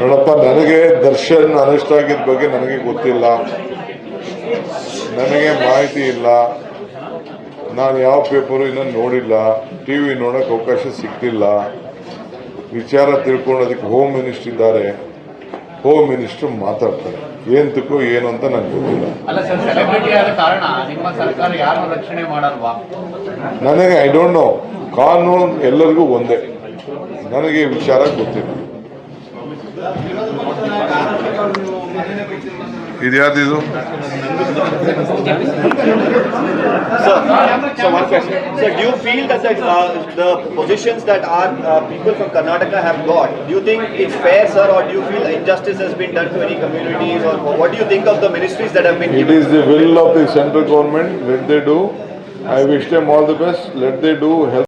ನೋಡಪ್ಪ, ನನಗೆ ದರ್ಶನ್ ಅರೆಸ್ಟ್ ಆಗಿದ್ದ ಬಗ್ಗೆ ನನಗೆ ಗೊತ್ತಿಲ್ಲ. ನನಗೆ ಮಾಹಿತಿ ಇಲ್ಲ. ನಾನು ಯಾವ ಪೇಪರು ಇನ್ನೂ ನೋಡಿಲ್ಲ. ಟಿ ವಿ ನೋಡೋಕೆ ಅವಕಾಶ ಸಿಗ್ತಿಲ್ಲ. ವಿಚಾರ ತಿಳ್ಕೊಳ್ಳೋದಕ್ಕೆ ಹೋಮ್ ಮಿನಿಸ್ಟರ್ ಇದ್ದಾರೆ. ಹೋಮ್ ಮಿನಿಸ್ಟರ್ ಮಾತಾಡ್ತಾರೆ. ಏಂತಕ್ಕೂ ಏನು ಅಂತ ನನಗೆ ಗೊತ್ತಿಲ್ಲ. ನನಗೆ ಐ ಡೋಂಟ್ ನೋ ಕಾನೂನು ಎಲ್ಲರಿಗೂ ಒಂದೇ. ನನಗೆ ವಿಚಾರ ಗೊತ್ತಿಲ್ಲ. ಇದು? Question. Sir, do you feel that the, uh, the positions that our uh, people from Karnataka have got, do you think it's fair, sir, or do you feel injustice has been done to any communities, or what do you think of the ministries that have been It given? is the will of the central government, let they do. I wish them all the best, let they do, help